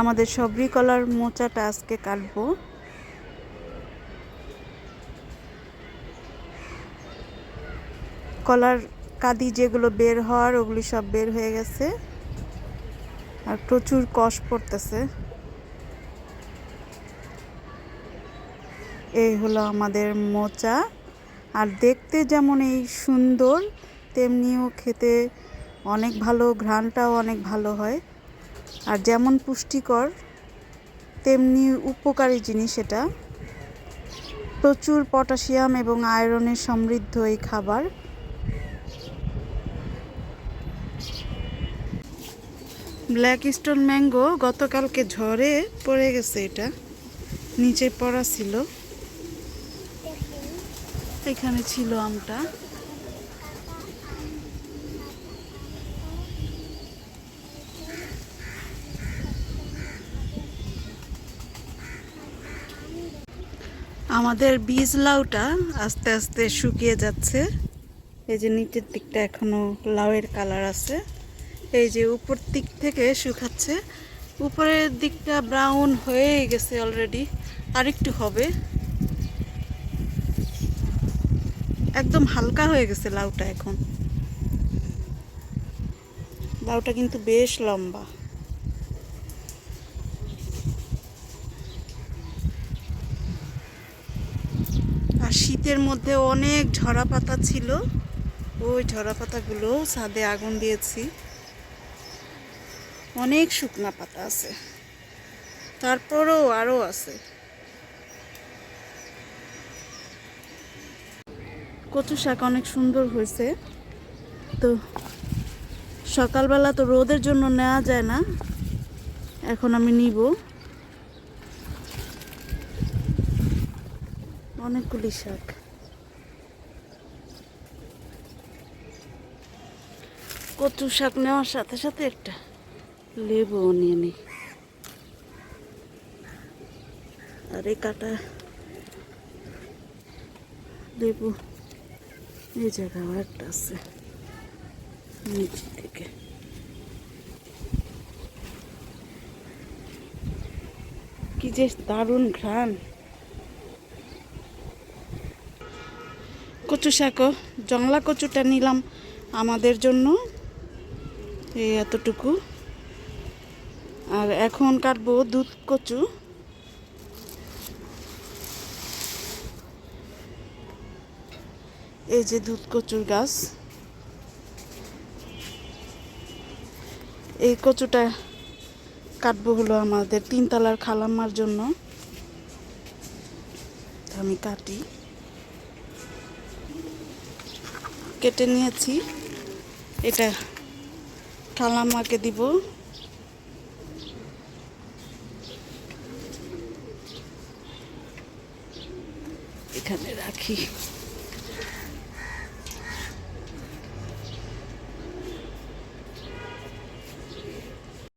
আমাদের সবরি কলার মোচাটা আজকে কাটবো। কলার কাদি যেগুলো বের হওয়ার, ওগুলি সব বের হয়ে গেছে। আর প্রচুর কষ পড়তেছে। এই হলো আমাদের মোচা। আর দেখতে যেমন এই সুন্দর, তেমনিও খেতে অনেক ভালো, ঘ্রাণটাও অনেক ভালো হয়। আর যেমন পুষ্টিকর, তেমনি উপকারী জিনিস এটা। প্রচুর পটাশিয়াম এবং আয়রনে সমৃদ্ধ এই খাবার। ব্ল্যাক স্টোন ম্যাঙ্গো গতকালকে ঝড়ে পড়ে গেছে এটা। নিচে পড়া ছিল। এখানে ছিল আমটা। আমাদের বীজ লাউটা আস্তে আস্তে শুকিয়ে যাচ্ছে। এই যে নিচের দিকটা এখনও লাউয়ের কালার আছে। এই যে উপর দিক থেকে শুকাচ্ছে। উপরের দিকটা ব্রাউন হয়ে গেছে অলরেডি আরেকটু হবে। একদম হালকা হয়ে গেছে লাউটা এখন। লাউটা কিন্তু বেশ লম্বা। শীতের মধ্যে অনেক ঝরা পাতা ছিল। ওই ঝরা পাতাগুলো ছাদে আগুন দিয়েছি। অনেক শুকনা পাতা আছে। তারপরও আরও আছে। কচু শাক অনেক সুন্দর হয়েছে। তো সকালবেলা তো রোদের জন্য নেওয়া যায় না। এখন আমি নিব। অনেকগুলি শাক। কচু শাক নেওয়ার সাথে সাথে একটা লেবুও নিয়ে নিই। আর এই কাটা লেবু এই জায়গাও একটা আছে নিচে থেকে কি যে দারুণ ঘ্রাণ। কচু শাকও জংলা কচুটা নিলাম আমাদের জন্য। এই এতটুকু। আর এখন কাটবো দুধ কচু। এই যে দুধ কচুর গাছ। এই কচুটা কাটবো হলো আমাদের তিনতলার খালাম্মার জন্য। আমি কাটি। কেটে নিয়েছি। এটা খালাম্মাকে দিব। এখানে রাখি।